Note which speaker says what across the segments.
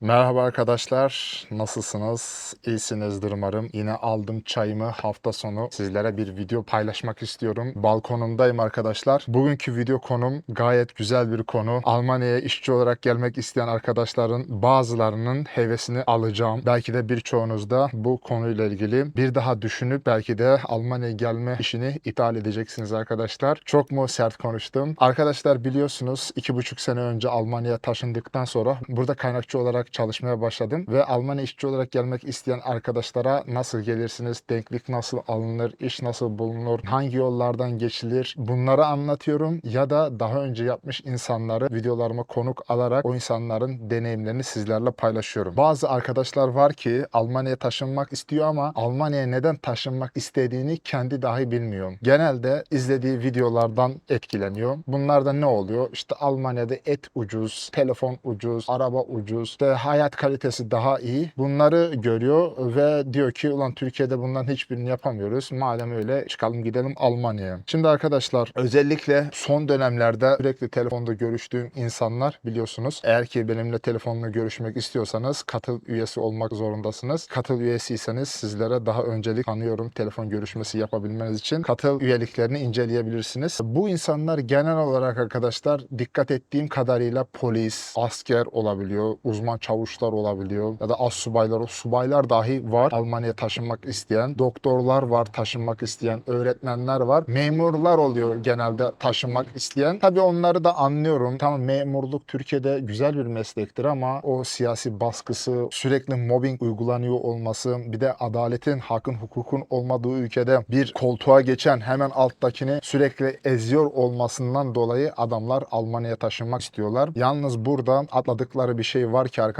Speaker 1: Merhaba arkadaşlar, nasılsınız? İyisinizdir umarım. Yine aldım çayımı hafta sonu sizlere bir video paylaşmak istiyorum. Balkonumdayım arkadaşlar. Bugünkü video konum gayet güzel bir konu. Almanya'ya işçi olarak gelmek isteyen arkadaşların bazılarının hevesini alacağım. Belki de birçoğunuz da bu konuyla ilgili bir daha düşünüp belki de Almanya'ya gelme işini iptal edeceksiniz arkadaşlar. Çok mu sert konuştum? Arkadaşlar biliyorsunuz iki buçuk sene önce Almanya'ya taşındıktan sonra burada kaynakçı olarak çalışmaya başladım ve Almanya işçi olarak gelmek isteyen arkadaşlara nasıl gelirsiniz, denklik nasıl alınır, iş nasıl bulunur, hangi yollardan geçilir bunları anlatıyorum ya da daha önce yapmış insanları videolarıma konuk alarak o insanların deneyimlerini sizlerle paylaşıyorum. Bazı arkadaşlar var ki Almanya'ya taşınmak istiyor ama Almanya'ya neden taşınmak istediğini kendi dahi bilmiyor. Genelde izlediği videolardan etkileniyor. Bunlarda ne oluyor? İşte Almanya'da et ucuz, telefon ucuz, araba ucuz, işte hayat kalitesi daha iyi. Bunları görüyor ve diyor ki ulan Türkiye'de bunların hiçbirini yapamıyoruz. Madem öyle çıkalım gidelim Almanya'ya. Şimdi arkadaşlar özellikle son dönemlerde sürekli telefonda görüştüğüm insanlar biliyorsunuz. Eğer ki benimle telefonla görüşmek istiyorsanız katıl üyesi olmak zorundasınız. Katıl üyesiyseniz sizlere daha öncelik tanıyorum telefon görüşmesi yapabilmeniz için. Katıl üyeliklerini inceleyebilirsiniz. Bu insanlar genel olarak arkadaşlar dikkat ettiğim kadarıyla polis, asker olabiliyor, uzman çavuşlar olabiliyor ya da az subaylar, subaylar dahi var Almanya'ya taşınmak isteyen, doktorlar var taşınmak isteyen, öğretmenler var, memurlar oluyor genelde taşınmak isteyen. Tabii onları da anlıyorum. Tamam memurluk Türkiye'de güzel bir meslektir ama o siyasi baskısı, sürekli mobbing uygulanıyor olması, bir de adaletin, hakkın, hukukun olmadığı ülkede bir koltuğa geçen hemen alttakini sürekli eziyor olmasından dolayı adamlar Almanya'ya taşınmak istiyorlar. Yalnız burada atladıkları bir şey var ki arkadaşlar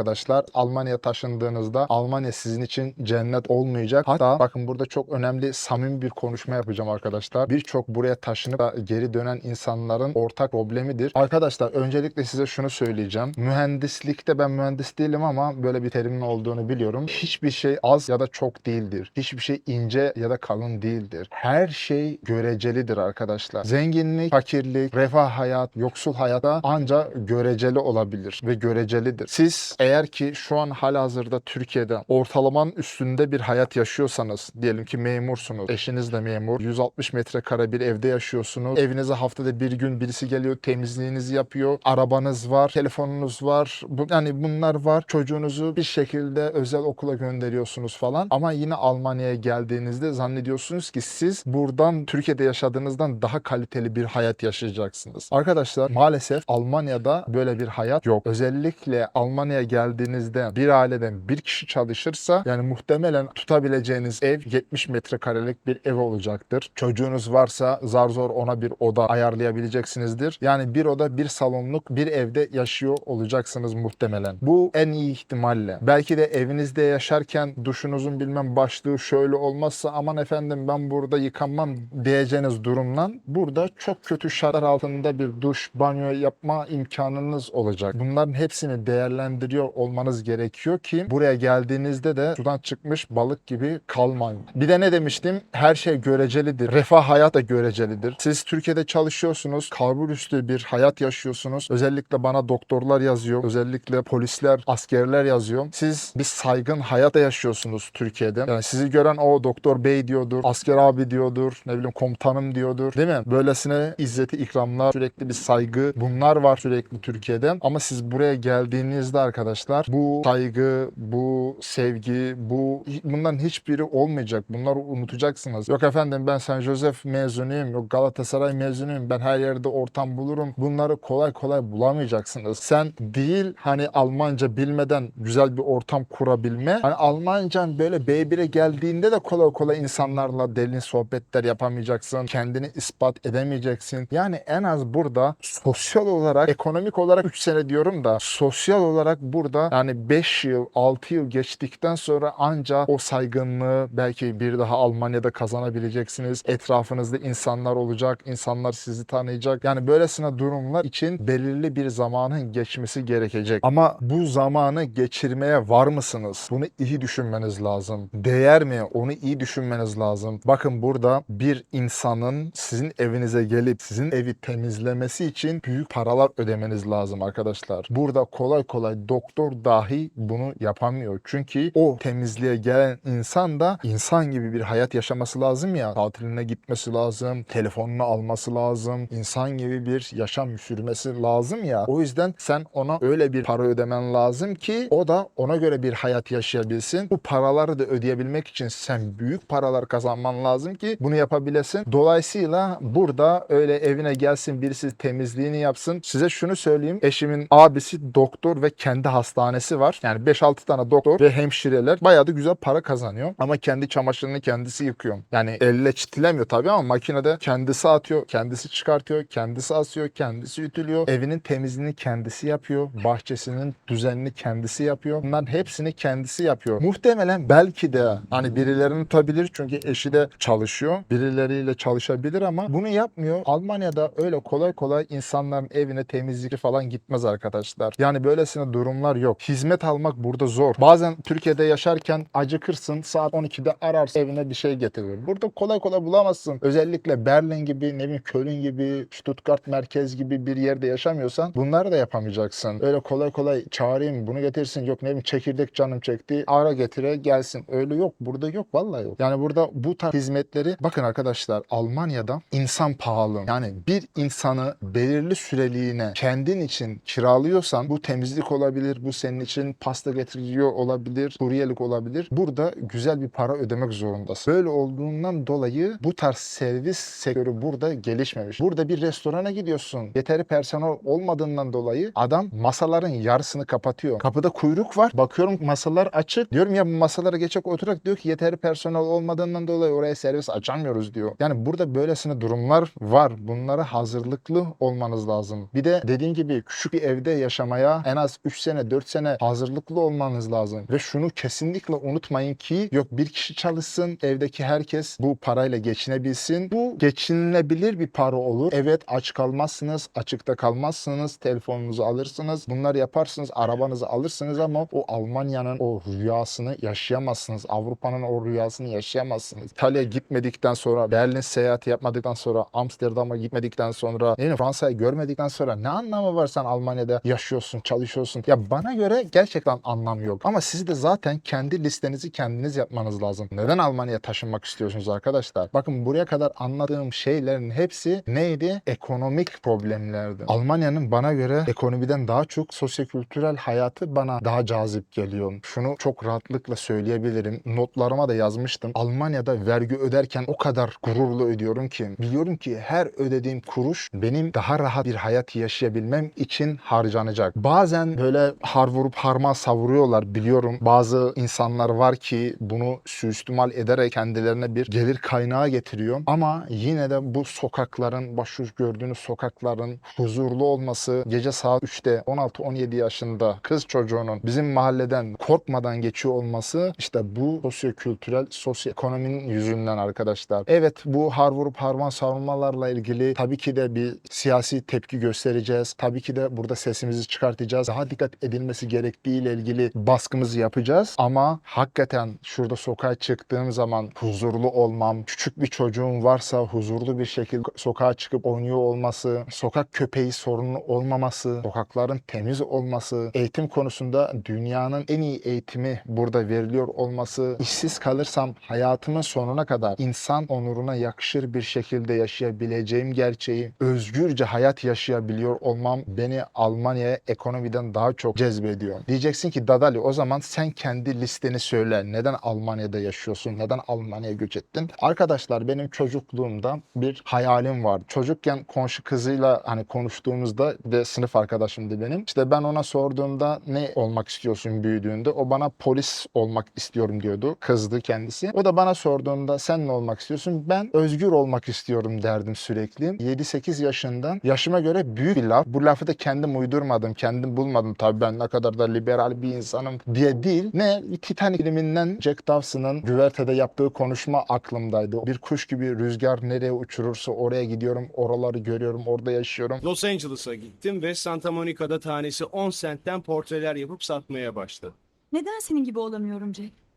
Speaker 1: Almanya'ya taşındığınızda Almanya sizin için cennet olmayacak. Hatta bakın burada çok önemli samimi bir konuşma yapacağım arkadaşlar. Birçok buraya taşınıp da geri dönen insanların ortak problemidir. Arkadaşlar öncelikle size şunu söyleyeceğim. Mühendislikte ben mühendis değilim ama böyle bir terimin olduğunu biliyorum. Hiçbir şey az ya da çok değildir. Hiçbir şey ince ya da kalın değildir. Her şey görecelidir arkadaşlar. Zenginlik, fakirlik, refah hayat, yoksul hayata ancak göreceli olabilir ve görecelidir. Siz eğer ki şu an halihazırda Türkiye'de ortalamanın üstünde bir hayat yaşıyorsanız, diyelim ki memursunuz, eşiniz de memur, 160 metrekare bir evde yaşıyorsunuz, evinize haftada bir gün birisi geliyor, temizliğinizi yapıyor, arabanız var, telefonunuz var, bu, yani bunlar var. Çocuğunuzu bir şekilde özel okula gönderiyorsunuz falan ama yine Almanya'ya geldiğinizde zannediyorsunuz ki siz buradan Türkiye'de yaşadığınızdan daha kaliteli bir hayat yaşayacaksınız. Arkadaşlar maalesef Almanya'da böyle bir hayat yok. Özellikle Almanya'ya geldiğinizde bir aileden bir kişi çalışırsa yani muhtemelen tutabileceğiniz ev 70 metrekarelik bir ev olacaktır. Çocuğunuz varsa zar zor ona bir oda ayarlayabileceksinizdir. Yani bir oda bir salonluk bir evde yaşıyor olacaksınız muhtemelen. Bu en iyi ihtimalle. Belki de evinizde yaşarken duşunuzun bilmem başlığı şöyle olmazsa aman efendim ben burada yıkanmam diyeceğiniz durumdan burada çok kötü şartlar altında bir duş, banyo yapma imkanınız olacak. Bunların hepsini değerlendiriyor olmanız gerekiyor ki buraya geldiğinizde de sudan çıkmış balık gibi kalmayın. Bir de ne demiştim? Her şey görecelidir. Refah hayat da görecelidir. Siz Türkiye'de çalışıyorsunuz, karbur üstü bir hayat yaşıyorsunuz. Özellikle bana doktorlar yazıyor, özellikle polisler, askerler yazıyor. Siz bir saygın hayata yaşıyorsunuz Türkiye'de. Yani sizi gören o doktor bey diyordur, asker abi diyordur, ne bileyim komutanım diyordur. Değil mi? Böylesine izzeti ikramlar, sürekli bir saygı bunlar var sürekli Türkiye'de. Ama siz buraya geldiğinizde arkadaşlar bu saygı, bu sevgi, bu bunların hiçbiri olmayacak. Bunları unutacaksınız. Yok efendim ben San Josef mezunuyum, yok Galatasaray mezunuyum. Ben her yerde ortam bulurum. Bunları kolay kolay bulamayacaksınız. Sen değil hani Almanca bilmeden güzel bir ortam kurabilme. Hani Almancan böyle B1'e geldiğinde de kolay kolay insanlarla derin sohbetler yapamayacaksın. Kendini ispat edemeyeceksin. Yani en az burada sosyal olarak, ekonomik olarak 3 sene diyorum da sosyal olarak burada yani 5 yıl, 6 yıl geçtikten sonra anca o saygınlığı belki bir daha Almanya'da kazanabileceksiniz. Etrafınızda insanlar olacak, insanlar sizi tanıyacak. Yani böylesine durumlar için belirli bir zamanın geçmesi gerekecek. Ama bu zamanı geçirmeye var mısınız? Bunu iyi düşünmeniz lazım. Değer mi? Onu iyi düşünmeniz lazım. Bakın burada bir insanın sizin evinize gelip sizin evi temizlemesi için büyük paralar ödemeniz lazım arkadaşlar. Burada kolay kolay doktor doktor dahi bunu yapamıyor. Çünkü o temizliğe gelen insan da insan gibi bir hayat yaşaması lazım ya. Tatiline gitmesi lazım, telefonunu alması lazım, insan gibi bir yaşam sürmesi lazım ya. O yüzden sen ona öyle bir para ödemen lazım ki o da ona göre bir hayat yaşayabilsin. Bu paraları da ödeyebilmek için sen büyük paralar kazanman lazım ki bunu yapabilesin. Dolayısıyla burada öyle evine gelsin birisi temizliğini yapsın. Size şunu söyleyeyim. Eşimin abisi doktor ve kendi hastanesi var. Yani 5-6 tane doktor ve hemşireler bayağı da güzel para kazanıyor. Ama kendi çamaşırını kendisi yıkıyor. Yani elle çitilemiyor tabii ama makinede kendisi atıyor, kendisi çıkartıyor, kendisi asıyor, kendisi ütülüyor. Evinin temizliğini kendisi yapıyor. Bahçesinin düzenini kendisi yapıyor. Bunların hepsini kendisi yapıyor. Muhtemelen belki de hani birilerini tutabilir çünkü eşi de çalışıyor. Birileriyle çalışabilir ama bunu yapmıyor. Almanya'da öyle kolay kolay insanların evine temizlikçi falan gitmez arkadaşlar. Yani böylesine durumlar yok. Hizmet almak burada zor. Bazen Türkiye'de yaşarken acıkırsın saat 12'de ararsın evine bir şey getirir. Burada kolay kolay bulamazsın. Özellikle Berlin gibi ne bileyim Köln gibi Stuttgart merkez gibi bir yerde yaşamıyorsan bunları da yapamayacaksın. Öyle kolay kolay çağırayım bunu getirsin yok ne bileyim çekirdek canım çekti ara getire gelsin. Öyle yok burada yok vallahi yok. Yani burada bu tarz hizmetleri bakın arkadaşlar Almanya'da insan pahalı. Yani bir insanı belirli süreliğine kendin için kiralıyorsan bu temizlik olabilir, bu senin için pasta getiriyor olabilir, kuryelik olabilir. Burada güzel bir para ödemek zorundasın. Böyle olduğundan dolayı bu tarz servis sektörü burada gelişmemiş. Burada bir restorana gidiyorsun. Yeteri personel olmadığından dolayı adam masaların yarısını kapatıyor. Kapıda kuyruk var. Bakıyorum masalar açık. Diyorum ya bu masalara geçecek oturak diyor ki yeteri personel olmadığından dolayı oraya servis açamıyoruz diyor. Yani burada böylesine durumlar var. Bunlara hazırlıklı olmanız lazım. Bir de dediğim gibi küçük bir evde yaşamaya en az 3 sene 4 sene hazırlıklı olmanız lazım. Ve şunu kesinlikle unutmayın ki yok bir kişi çalışsın evdeki herkes bu parayla geçinebilsin. Bu geçinilebilir bir para olur. Evet aç kalmazsınız, açıkta kalmazsınız, telefonunuzu alırsınız. Bunları yaparsınız, arabanızı alırsınız ama o Almanya'nın o rüyasını yaşayamazsınız. Avrupa'nın o rüyasını yaşayamazsınız. İtalya'ya gitmedikten sonra, Berlin seyahati yapmadıktan sonra, Amsterdam'a gitmedikten sonra, bileyim, Fransa'yı görmedikten sonra ne anlamı var sen Almanya'da yaşıyorsun, çalışıyorsun? Ya bana göre gerçekten anlam yok. Ama siz de zaten kendi listenizi kendiniz yapmanız lazım. Neden Almanya'ya taşınmak istiyorsunuz arkadaşlar? Bakın buraya kadar anladığım şeylerin hepsi neydi? Ekonomik problemlerdi. Almanya'nın bana göre ekonomiden daha çok sosyokültürel hayatı bana daha cazip geliyor. Şunu çok rahatlıkla söyleyebilirim. Notlarıma da yazmıştım. Almanya'da vergi öderken o kadar gururlu ödüyorum ki. Biliyorum ki her ödediğim kuruş benim daha rahat bir hayat yaşayabilmem için harcanacak. Bazen böyle har vurup harman savuruyorlar biliyorum. Bazı insanlar var ki bunu suistimal ederek kendilerine bir gelir kaynağı getiriyor. Ama yine de bu sokakların, başuç gördüğünüz sokakların huzurlu olması, gece saat 3'te 16-17 yaşında kız çocuğunun bizim mahalleden korkmadan geçiyor olması işte bu sosyokültürel, sosyoekonominin yüzünden arkadaşlar. Evet bu har vurup harman savunmalarla ilgili tabii ki de bir siyasi tepki göstereceğiz. Tabii ki de burada sesimizi çıkartacağız. Daha dikkat edilmesi gerektiği ile ilgili baskımızı yapacağız. Ama hakikaten şurada sokağa çıktığım zaman huzurlu olmam, küçük bir çocuğum varsa huzurlu bir şekilde sokağa çıkıp oynuyor olması, sokak köpeği sorunu olmaması, sokakların temiz olması, eğitim konusunda dünyanın en iyi eğitimi burada veriliyor olması, işsiz kalırsam hayatımın sonuna kadar insan onuruna yakışır bir şekilde yaşayabileceğim gerçeği, özgürce hayat yaşayabiliyor olmam beni Almanya'ya ekonomiden daha çok cezbediyor. Diyeceksin ki Dadali o zaman sen kendi listeni söyle. Neden Almanya'da yaşıyorsun? Neden Almanya'ya göç ettin? Arkadaşlar benim çocukluğumda bir hayalim vardı. Çocukken komşu kızıyla hani konuştuğumuzda ve sınıf arkadaşımdı benim. İşte ben ona sorduğumda ne olmak istiyorsun büyüdüğünde? O bana polis olmak istiyorum diyordu. Kızdı kendisi. O da bana sorduğunda sen ne olmak istiyorsun? Ben özgür olmak istiyorum derdim sürekli. 7-8 yaşından yaşıma göre büyük bir laf. Bu lafı da kendim uydurmadım, kendim bulmadım. Tabii ben ne kadar da liberal bir insanım diye değil. Ne? Titanic filminden Jack Dawson'ın güvertede yaptığı konuşma aklımdaydı. Bir kuş gibi rüzgar nereye uçurursa oraya gidiyorum, oraları görüyorum, orada yaşıyorum.
Speaker 2: Los Angeles'a gittim ve Santa Monica'da tanesi 10 centten portreler yapıp satmaya başladım.
Speaker 3: Neden senin gibi olamıyorum Jack?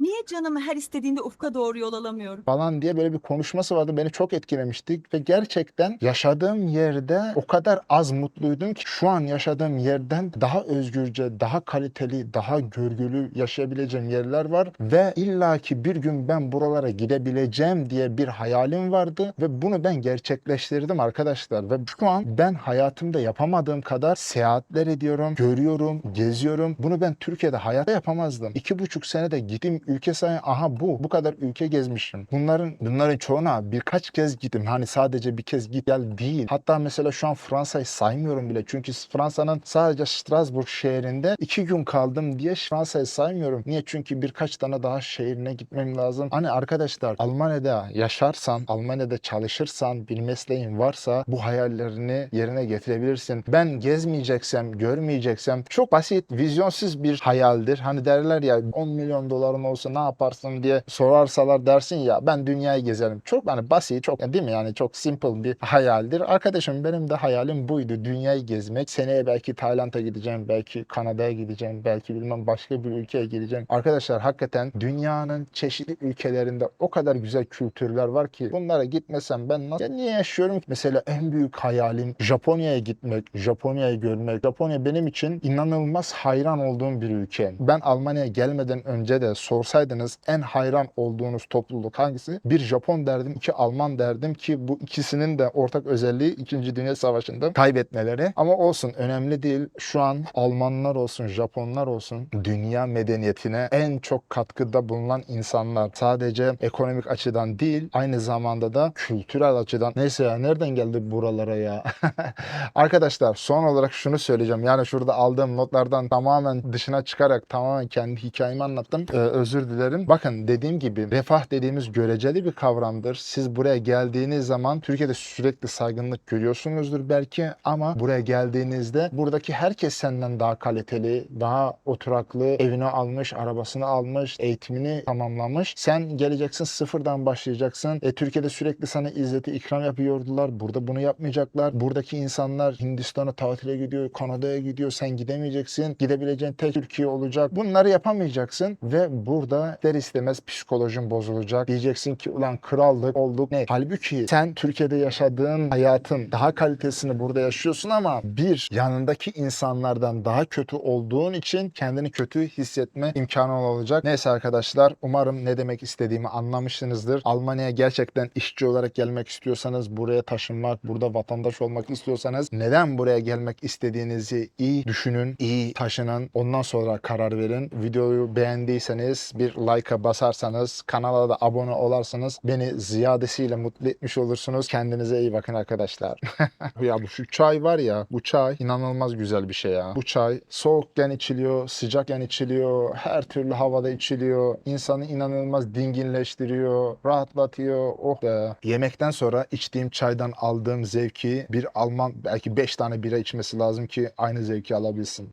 Speaker 3: Niye canımı her istediğinde ufka doğru yol alamıyorum?
Speaker 1: falan diye böyle bir konuşması vardı. Beni çok etkilemişti ve gerçekten yaşadığım yerde o kadar az mutluydum ki şu an yaşadığım yerden daha özgürce, daha kaliteli, daha görgülü yaşayabileceğim yerler var ve illaki bir gün ben buralara gidebileceğim diye bir hayalim vardı ve bunu ben gerçekleştirdim arkadaşlar ve şu an ben hayatımda yapamadığım kadar seyahatler ediyorum, görüyorum, geziyorum. Bunu ben Türkiye'de hayatta yapamazdım. İki buçuk senede gittiğim ülke sayı aha bu. Bu kadar ülke gezmişim. Bunların bunların çoğuna birkaç kez gittim. Hani sadece bir kez git gel değil. Hatta mesela şu an Fransa'yı saymıyorum bile. Çünkü Fransa'nın sadece Strasbourg şehrinde iki gün kaldım diye Fransa'yı saymıyorum. Niye? Çünkü birkaç tane daha şehrine gitmem lazım. Hani arkadaşlar Almanya'da yaşarsan, Almanya'da çalışırsan, bir mesleğin varsa bu hayallerini yerine getirebilirsin. Ben gezmeyeceksem, görmeyeceksem çok basit, vizyonsuz bir hayaldir. Hani derler ya 10 milyon doların olsa ne yaparsın diye sorarsalar dersin ya ben dünyayı gezerim. Çok hani basit, çok değil mi yani çok simple bir hayaldir. Arkadaşım benim de hayalim buydu. Dünyayı gezmek. Seneye belki Tayland'a gideceğim, belki Kanada'ya gideceğim, belki bilmem başka bir ülkeye gideceğim. Arkadaşlar hakikaten dünyanın çeşitli ülkelerinde o kadar güzel kültürler var ki bunlara gitmesem ben nasıl, ya niye yaşıyorum? Mesela en büyük hayalim Japonya'ya gitmek, Japonya'yı görmek. Japonya benim için inanılmaz hayran olduğum bir ülke. Ben Almanya'ya gelmeden önce de sorsaydınız en hayran olduğunuz topluluk hangisi? Bir Japon derdim, iki Alman derdim ki bu ikisinin de ortak özelliği 2. Dünya Savaşı'nda kaybetmeleri. Ama olsun önemli değil. Şu an Almanlar olsun, Japonlar olsun dünya medeniyetine en çok katkıda bulunan insanlar. Sadece ekonomik açıdan değil, aynı zamanda da kültürel açıdan. Neyse ya nereden geldi buralara ya? Arkadaşlar son olarak şunu söyleyeceğim. Yani şurada aldığım notlardan tamamen dışına çıkarak tamamen kendi hikayemi anlattım. Ee, özür dilerim. Bakın dediğim gibi refah dediğimiz göreceli bir kavramdır. Siz buraya geldiğiniz zaman Türkiye'de sürekli saygınlık görüyorsunuzdur belki ama buraya geldiğinizde buradaki herkes senden daha kaliteli, daha oturaklı, evini almış, arabasını almış, eğitimini tamamlamış. Sen geleceksin sıfırdan başlayacaksın. E, Türkiye'de sürekli sana izzeti ikram yapıyordular. Burada bunu yapmayacaklar. Buradaki insanlar Hindistan'a tatile gidiyor, Kanada'ya gidiyor. Sen gidemeyeceksin. Gidebileceğin tek Türkiye olacak. Bunları yapamayacaksın ve burada ister istemez psikolojin bozulacak. Diyeceksin ki ulan krallık olduk. Ne? Halbuki sen Türkiye'de yaşadığın hayatın daha kalitesini burada yaşıyorsun ama bir yanındaki insanlardan daha kötü olduğun için kendini kötü hissetme imkanı olacak. Neyse arkadaşlar umarım ne demek istediğimi anlamışsınızdır. Almanya'ya gerçekten işçi olarak gelmek istiyorsanız buraya taşınmak, burada vatandaş olmak istiyorsanız neden buraya gelmek istediğinizi iyi düşünün, iyi taşının. Ondan sonra karar verin. Videoyu beğendiyseniz bir like'a basarsanız, kanala da abone olarsanız beni ziyadesiyle mutlu etmiş olursunuz. Kendinize iyi bakın arkadaşlar. ya bu şu çay var ya, bu çay inanılmaz güzel bir şey ya. Bu çay soğukken içiliyor, sıcakken içiliyor, her türlü havada içiliyor. İnsanı inanılmaz dinginleştiriyor, rahatlatıyor. Oh be. Yemekten sonra içtiğim çaydan aldığım zevki bir Alman belki 5 tane bira içmesi lazım ki aynı zevki alabilsin.